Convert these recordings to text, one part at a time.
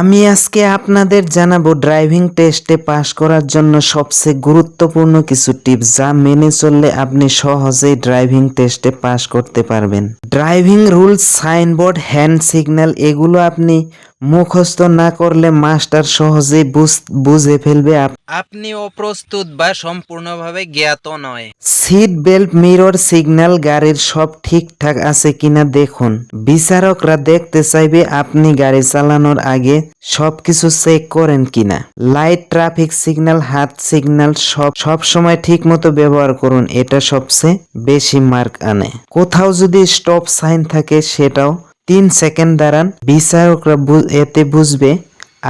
আমি আজকে আপনাদের জানাব ড্রাইভিং টেস্টে পাশ করার জন্য সবচেয়ে গুরুত্বপূর্ণ কিছু টিপস যা মেনে চললে আপনি সহজেই ড্রাইভিং টেস্টে পাশ করতে পারবেন। Driving rules, signboard, hand signal, এগুলো আপনি মুখস্থ না করলে মাস্টার সহজেই বুঝ- ফেলবে আপ- আপনি অপ্রস্তুত বা সম্পূর্ণভাবে জ্ঞাত নয়। সিট বেল্ট মিরর সিগন্যাল গাড়ির সব ঠিকঠাক আছে কিনা দেখুন। বিচারকরা দেখতে চাইবে আপনি গাড়ি চালানোর আগে সবকিছু চেক করেন কিনা। লাইট ট্রাফিক সিগন্যাল হাত সিগন্যাল সব সব সময় ঠিক মতো ব্যবহার করুন এটা সবচেয়ে বেশি মার্ক আনে। কোথাও যদি স্টপ সাইন থাকে সেটাও তিন সেকেন্ড দাঁড়ান। বিচারকরা এতে বুঝবে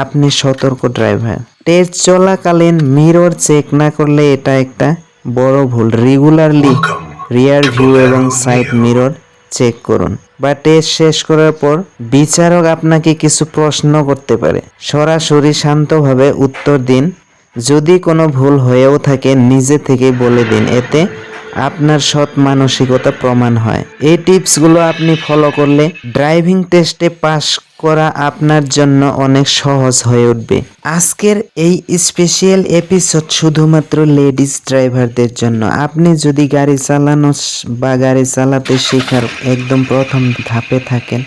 আপনি সতর্ক ড্রাইভার। টেস্ট চলাকালীন মিরর চেক না করলে এটা একটা বড় ভুল। রেগুলারলি রিয়ার ভিউ এবং সাইড মিরর চেক করুন। বা টেস্ট শেষ করার পর বিচারক আপনাকে কিছু প্রশ্ন করতে পারে। সরাসরি শান্তভাবে উত্তর দিন। যদি কোনো ভুল হয়েও থাকে নিজে থেকে বলে দিন। এতে আপনার সৎ মানসিকতা প্রমাণ হয়। এই টিপসগুলো আপনি ফলো করলে ড্রাইভিং টেস্টে পাস করা আপনার জন্য অনেক সহজ হয়ে উঠবে। আজকের এই স্পেশাল এপিসোড শুধুমাত্র লেডিস ড্রাইভারদের জন্য। আপনি যদি গাড়ি চালানো বা গাড়ি চালাতে শেখার একদম প্রথম ধাপে থাকেন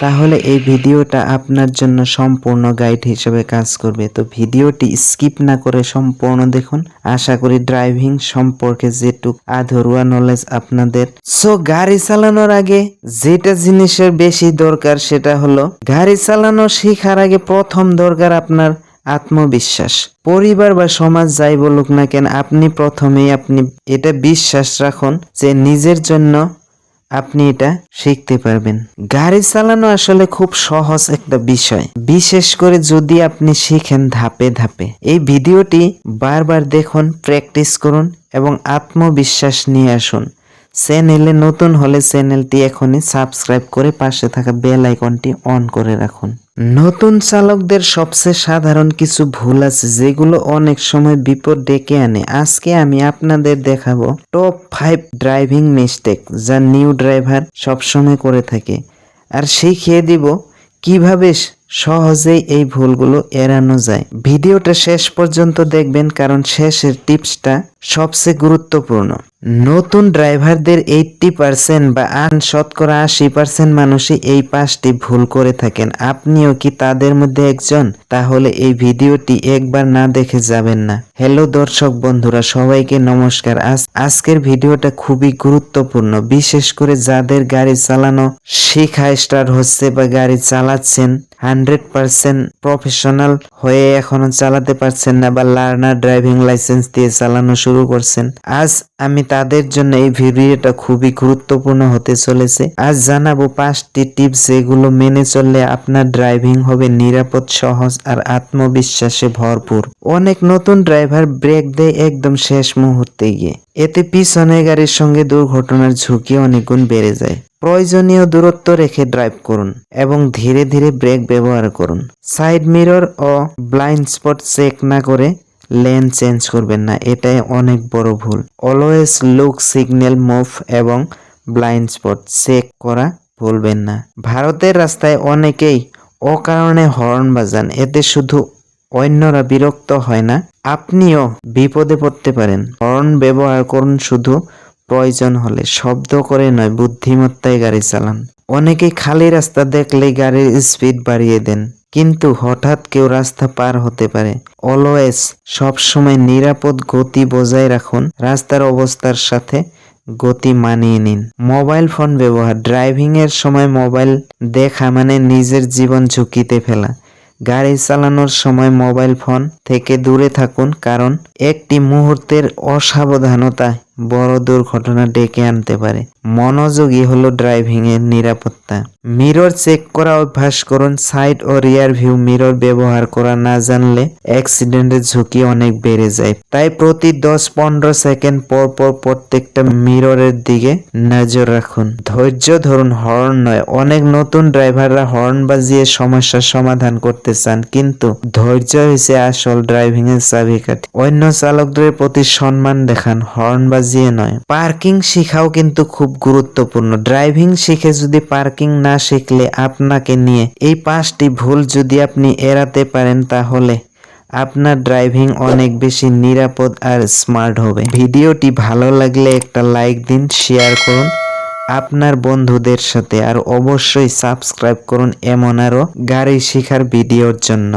তাহলে এই ভিডিওটা আপনার জন্য সম্পূর্ণ গাইড হিসেবে কাজ করবে। তো ভিডিওটি স্কিপ না করে সম্পূর্ণ দেখুন। আশা করি ড্রাইভিং সম্পর্কে যেটুক আধরুয়া নলেজ আপনাদের। সো গাড়ি চালানোর আগে যেটা জিনিসের বেশি দরকার সেটা হলো, গাড়ি চালানো শেখার আগে প্রথম দরকার আপনার আত্মবিশ্বাস। পরিবার বা সমাজ যাই বলুক না কেন, আপনি প্রথমেই আপনি এটা বিশ্বাস রাখুন যে নিজের জন্য আপনি এটা শিখতে পারবেন। গাড়ি চালানো আসলে খুব সহজ একটা বিষয়। বিশেষ করে যদি আপনি শিখেন ধাপে ধাপে। এই ভিডিওটি বারবার দেখুন, প্র্যাকটিস করুন এবং আত্মবিশ্বাস নিয়ে আসুন। চ্যানেলে নতুন হলে চ্যানেলটি এখনই সাবস্ক্রাইব করে পাশে থাকা বেল আইকনটি অন করে রাখুন। নতুন চালকদের সবচেয়ে সাধারণ কিছু ভুল আছে যেগুলো অনেক সময় বিপদ ডেকে আনে। আজকে আমি আপনাদের দেখাবো টপ ফাইভ ড্রাইভিং মিস্টেক যা নিউ ড্রাইভার সবসময় করে থাকে। আর শিখিয়ে দিব কীভাবে সহজেই এই ভুলগুলো এড়ানো যায়। ভিডিওটা শেষ পর্যন্ত দেখবেন কারণ শেষের টিপসটা সবচেয়ে গুরুত্বপূর্ণ। নতুন ড্রাইভারদের এইটটি পার্সেন্ট বা আন শতকরা আশি পার্সেন্ট মানুষই এই পাঁচটি ভুল করে থাকেন। আপনিও কি তাদের মধ্যে একজন? তাহলে এই ভিডিওটি একবার না দেখে যাবেন না। হ্যালো দর্শক বন্ধুরা, সবাইকে নমস্কার। আজ আজকের ভিডিওটা খুবই গুরুত্বপূর্ণ। বিশেষ করে যাদের গাড়ি চালানো শেখা স্টার্ট হচ্ছে বা গাড়ি চালাচ্ছেন, হান্ড্রেড পার্সেন্ট প্রফেশনাল হয়ে এখনও চালাতে পারছেন না বা লার্নার ড্রাইভিং লাইসেন্স দিয়ে চালানো শুরু করছেন। আজ আমি তাদের জন্য এই ভিডিওটা খুবই গুরুত্বপূর্ণ হতে চলেছে। আজ জানাব পাঁচটি টিপস যেগুলো মেনে চললে আপনার ড্রাইভিং হবে নিরাপদ, সহজ আর আত্মবিশ্বাসে ভরপুর। অনেক নতুন ড্রাইভার ব্রেক দেয় একদম শেষ মুহূর্তে গিয়ে। এতে পিছনে গাড়ির সঙ্গে দুর্ঘটনার ঝুঁকি অনেক গুণ বেড়ে যায়। প্রয়োজনীয় দূরত্ব রেখে ড্রাইভ করুন এবং ধীরে ধীরে ব্রেক ব্যবহার করুন। সাইড মিরর ও ব্লাইন্ড স্পট চেক না করে লেন চেঞ্জ করবেন না, এটাই অনেক বড় ভুল। অলওয়েজ লুক, সিগন্যাল, মুভ এবং ব্লাইন্ড স্পট চেক করা ভুলবেন না। ভারতের রাস্তায় অনেকেই অকারণে হর্ন বাজান, এতে শুধু অন্যরা বিরক্ত হয় না, আপনিও বিপদে পড়তে পারেন। হর্ন ব্যবহার করুন শুধু প্রয়োজন হলে, শব্দ করে নয়, বুদ্ধিমত্তায় গাড়ি চালান। অনেকেই খালি রাস্তা দেখলে গাড়ির স্পিড বাড়িয়ে দেন। কিন্তু হঠাৎ কেউ রাস্তা পার হতে পারে। অলওয়েজ সবসময় নিরাপদ গতি বজায় রাখুন, রাস্তার অবস্থার সাথে গতি মানিয়ে নিন। মোবাইল ফোন ব্যবহার ড্রাইভিং এর সময় মোবাইল দেখা মানে নিজের জীবন ঝুঁকিতে ফেলা। গাড়ি চালানোর সময় মোবাইল ফোন থেকে দূরে থাকুন, কারণ একটি মুহূর্তের অসাবধানতা বড় দুর্ঘটনা ডেকে আনতে পারে। মনোযোগী হলো ড্রাইভিং এর নিরাপত্তা। মিরর চেক করা অভ্যাস করুন, সাইড ও রিয়ার ভিউ মিরর ব্যবহার করা না জানলে অ্যাক্সিডেন্টের ঝুঁকি অনেক বেড়ে যায়। তাই প্রতি দশ পনেরো সেকেন্ড পর পর প্রত্যেকটা মিররের দিকে নজর রাখুন। ধৈর্য ধরুন, হর্ন নয়। অনেক নতুন ড্রাইভাররা হর্ন বাজিয়ে সমস্যার সমাধান করতে চান, কিন্তু ধৈর্য হয়েছে আসল ড্রাইভিং এর চাবিকাঠি। অন্য চালকদের প্রতি সম্মান দেখান, হর্ন বাজিয়ে বাজিয়ে নয়। পার্কিং শিখাও কিন্তু খুব গুরুত্বপূর্ণ। ড্রাইভিং শিখে যদি পার্কিং না শিখলে আপনাকে নিয়ে এই পাঁচটি ভুল যদি আপনি এড়াতে পারেন তাহলে আপনার ড্রাইভিং অনেক বেশি নিরাপদ আর স্মার্ট হবে। ভিডিওটি ভালো লাগলে একটা লাইক দিন, শেয়ার করুন। আপনার বন্ধুদের সাথে আর অবশ্যই সাবস্ক্রাইব করুন এমন আরও গাড়ি শেখার ভিডিওর জন্য।